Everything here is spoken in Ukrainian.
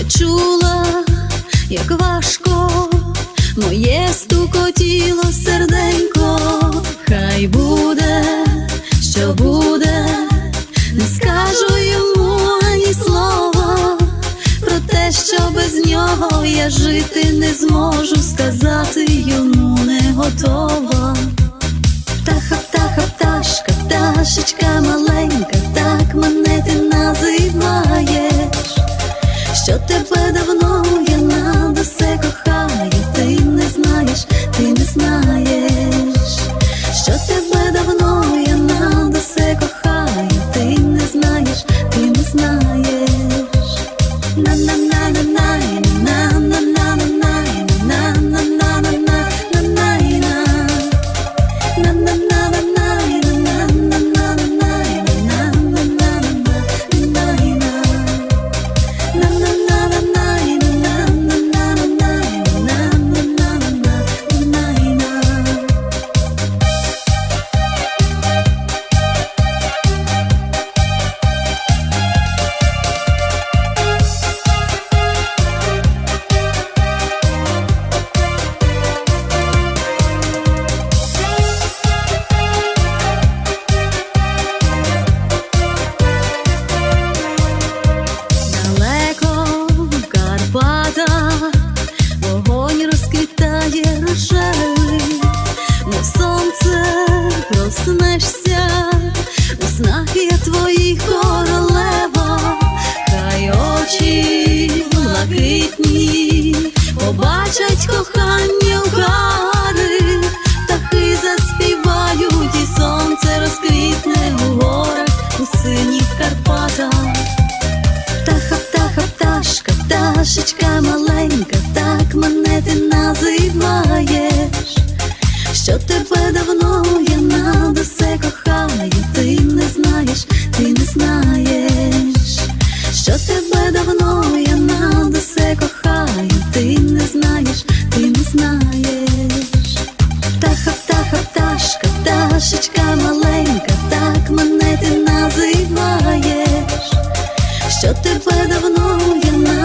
відчула, як важко моє стукотіло серденько, хай буде, що буде, не скажу йому ані слова про те, що без нього я жити не зможу, сказати йому не готова. Птаха, птаха, пташка, пташечка давно я на все кохаю, ти не знаєш, ти не знаєш, що тебе давно я на все кохаю, ти не знаєш, ти не знаєш. На сонце проснешся, у снах я твоїх королева, хай очі блакитні, побачать кохання в гари, птахи заспівають, і сонце розквітне у горах у синіх Карпатах. Птаха, птаха, пташка, пташечка маленька, так мене ти називаєш, що тебе давно? Я над усе кохаю, ти не знаєш, ти не знаєш, що тебе давно? Я над все кохаю, ти не знаєш, ти не знаєш, птаха, птаха, пташка, пташечка маленька, так мене ти називаєш, що тебе давно? Я.